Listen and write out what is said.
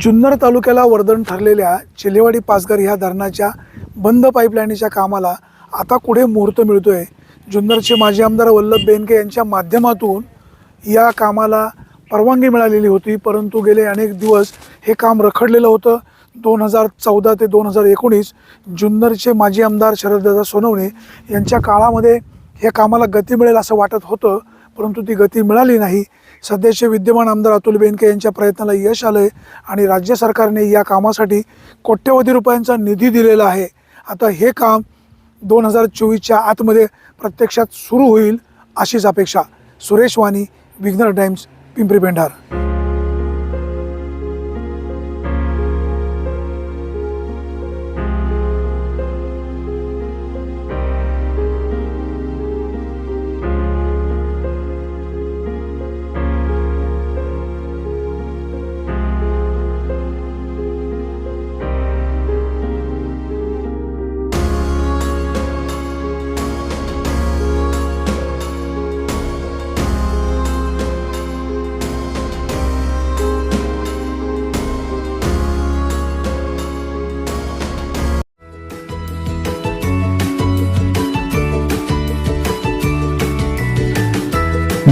जुन्नर तालुक्याला वर्धन ठरलेल्या चिलेवाडी पाचघर ह्या धरणाच्या बंद पाईपलाईनीच्या कामाला आता कुठे मुहूर्त मिळतो आहे जुन्नरचे माजी आमदार वल्लभ बेनके यांच्या माध्यमातून या कामाला परवानगी मिळालेली होती परंतु गेले अनेक दिवस हे काम रखडलेलं होतं. दोन हजार चौदा ते दोन हजार एकोणीस जुन्नरचे माजी आमदार शरददादा सोनवणे यांच्या काळामध्ये या कामाला गती मिळेल असं वाटत होतं. परंतु ती गती मिळाली नाही. सध्याचे विद्यमान आमदार अतुल बेनके यांच्या प्रयत्नाला यश आलं आहे आणि राज्य सरकारने या कामासाठी कोट्यवधी रुपयांचा निधी दिलेला आहे. आता हे काम दोन हजार चोवीसच्या आतमध्ये प्रत्यक्षात सुरू होईल अशीच अपेक्षा. सुरेश वाणी विघ्नर टाइम्स पिंपरी पेंढार.